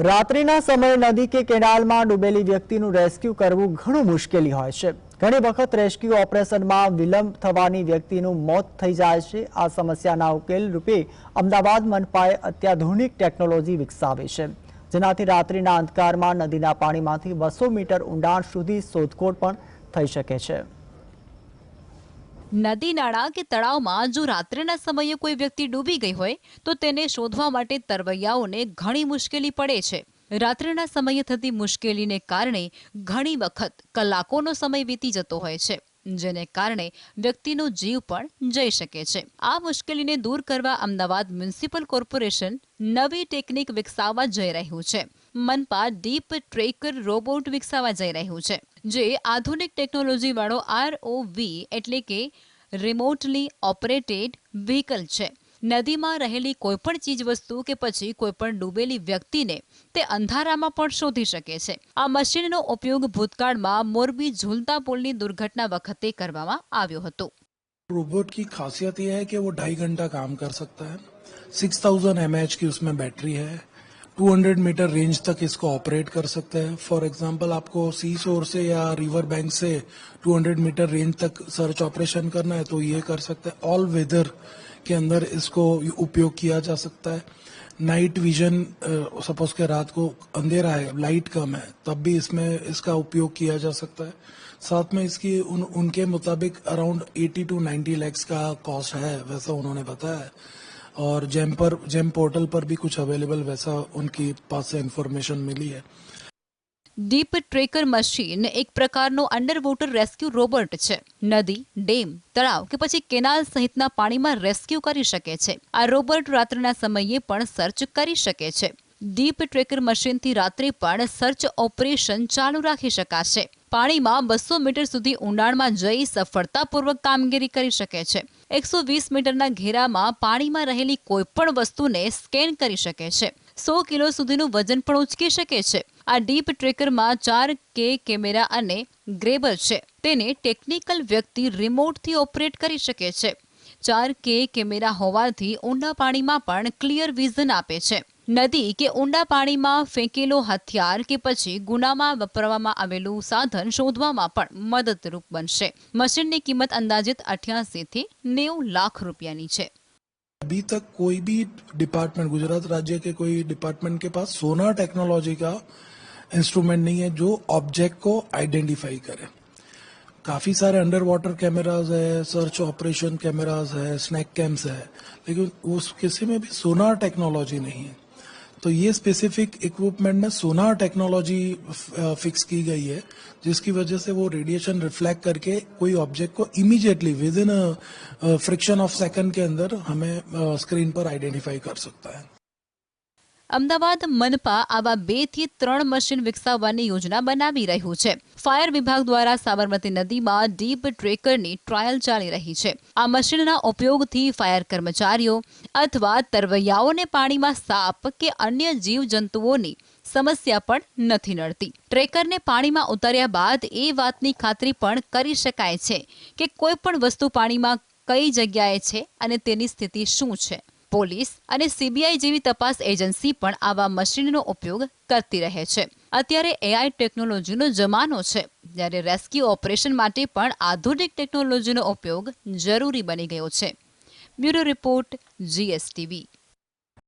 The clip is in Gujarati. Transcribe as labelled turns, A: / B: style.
A: રાત્રિના સમયે નદી કે કેનાલમાં ડૂબેલી વ્યક્તિનું રેસ્ક્યુ કરવું ઘણું મુશ્કેલી હોય છે. ઘણી વખત રેસ્ક્યુ ઓપરેશનમાં વિલંબ થવાની વ્યક્તિનું મોત થઈ જાય છે. આ સમસ્યાના ઉકેલ રૂપે અમદાવાદ મનપાએ અત્યાધુનિક ટેકનોલોજી વિકસાવી છે. જેનાથી રાત્રિના અંધકારમાં નદીના પાણીમાંથી બસો મીટર ઊંડાણ સુધી શોધખોળ પણ થઈ શકે છે.
B: નદી નાળા કે તળાવમાં જો રાત્રિના સમયે કોઈ વ્યક્તિ ડૂબી ગઈ હોય, તો તેને શોધવા માટે તરવૈયાઓને ઘણી મુશ્કેલી પડે છે. રાત્રિના સમયે થતી મુશ્કેલીને કારણે ઘણી વખત કલાકોનો સમય વીતી જતો હોય છે, જેને કારણે વ્યક્તિનો જીવ પણ જઈ શકે છે. આ મુશ્કેલીને દૂર કરવા અમદાવાદ મ્યુનિસિપલ કોર્પોરેશન નવી ટેકનિક વિકસાવવા જઈ રહ્યું છે. મનપા ડીપ ટ્રેકર રોબોટ વિકસાવવા જઈ રહ્યું છે. જે આધુનિક ટેકનોલોજી વાળો આરઓવી એટલે કે રિમોટલી ઓપરેટેડ વ્હીકલ છે નદીમાં રહેલી કોઈપણ ચીજ વસ્તુ કે પછી કોઈપણ ડૂબેલી વ્યક્તિને તે અંધારામાં પણ શોધી શકે છે આ મશીનનો ઉપયોગ ભૂતકાળમાં મોરબી ઝૂલતા પુલની દુર્ઘટના વખતે કરવામાં આવ્યો હતો
C: रोबोट की खासियत यह है कि वो ढाई घंटा काम कर सकता है सिक्स थाउजेंड एम की उसमें बैटरी है 200 मीटर रेंज तक इसको ऑपरेट कर सकते हैं। फॉर एग्जांपल आपको सी शोर से या रिवर बैंक से 200 मीटर रेंज तक सर्च ऑपरेशन करना है तो ये कर सकते हैं। ऑल वेदर के अंदर इसको उपयोग किया जा सकता है। नाइट विजन सपोज़ के रात को अंधेरा है लाइट कम है तब भी इसमें इसका उपयोग किया जा सकता है। साथ में इसकी उन, उनके मुताबिक अराउंड 80 टू 90 लैक्स का कॉस्ट है वैसा उन्होंने बताया और जेम पर जेम पोर्टल पर भी कुछ अवेलेबल वैसा उनकी पास से इंफॉर्मेशन मिली है
B: ડીપ ટ્રેકર મશીન એક પ્રકારનો અંડર વોટર રેસ્ક્યુ રોબોટ છે નદી ડેમ તળાવ કે પછી કેનાલ સહિતના પાણીમાં રેસ્ક્યુ કરી શકે છે આ રોબોટ રાત્રિના સમયે પણ સર્ચ કરી શકે છે ડીપ ટ્રેકર મશીનથી રાત્રે પણ સર્ચ ઓપરેશન ચાલુ રાખી શકાશે પાણીમાં બસો મીટર સુધી ઊંડાણમાં જઈ સફળતાપૂર્વક કામગીરી કરી શકે છે. એકસો વીસ મીટરના ઘેરામાં પાણીમાં રહેલી કોઈપણ વસ્તુને સ્કેન કરી શકે છે. સો કિલો સુધીનું વજન પણ ઉચકી શકે છે. આ ડીપ ટ્રેકરમાં ચાર કે કેમેરા અને ગ્રેબર છે. તેને ટેકનિકલ વ્યક્તિ રિમોટથી ઓપરેટ કરી શકે છે. ચાર કે કેમેરા હોવાથી ઊંડા પાણીમાં પણ ક્લિયર વિઝન આપે છે. નદી કે ઊંડા પાણીમાં ફેંકેલો હથિયાર કે પછી ગુનામાં વપરાવામાં આવેલું સાધન શોધવામાં પણ મદદરૂપ બનશે મશીનની કિંમત અંદાજિત અઠ્યાસી થી નેવું લાખ રૂપિયાની છે
C: अभी तक कोई भी डिपार्टमेंट गुजरात राज्य के कोई डिपार्टमेंट के पास सोनार टेक्नोलॉजी का इंस्ट्रूमेंट नहीं है जो ऑब्जेक्ट को आइडेंटिफाई करे काफी सारे अंडर वाटर कैमराज है सर्च ऑपरेशन कैमराज है स्नैक कैम्स है लेकिन उस किसी में भी सोनार टेक्नोलॉजी नहीं है तो ये स्पेसिफिक इक्विपमेंट में सोनार टेक्नोलॉजी फिक्स की गई है, जिसकी वजह से वो रेडिएशन रिफ्लेक्ट करके कोई ऑब्जेक्ट को immediately within fraction of second के अंदर, हमें स्क्रीन पर आइडेंटिफाई कर सकता है।
B: અમદાવાદ મનપા આવા બેથી ત્રણ મશીન વિકસાવવાની યોજના બનાવી રહ્યું છે. ફાયર વિભાગ દ્વારા સાબરમતી નદીમાં ડીપ ટ્રેકરની ટ્રાયલ ચાલી રહી છે. આ મશીનના ઉપયોગથી ફાયર કર્મચારીઓ અથવા તરવૈયાઓને પાણીમાં સાપ કે અન્ય જીવજંતુઓની સમસ્યા પણ નથી નડતી. ટ્રેકરને પાણીમાં ઉતાર્યા બાદ એ વાતની ખાતરી પણ કરી શકાય છે કે કોઈ પણ વસ્તુ પાણીમાં કઈ જગ્યાએ છે અને તેની સ્થિતિ શું છે. પોલીસ અને સીબીઆઈ જેવી તપાસ એજન્સી પણ આવા મશીનનો ઉપયોગ કરતી રહે છે. અત્યારે એઆઈ ટેકનોલોજીનો જમાનો છે. જ્યારે રેસ્ક્યુ ઓપરેશન માટે પણ આધુનિક ટેકનોલોજીનો ઉપયોગ જરૂરી બની ગયો છે. Bureau report GSTV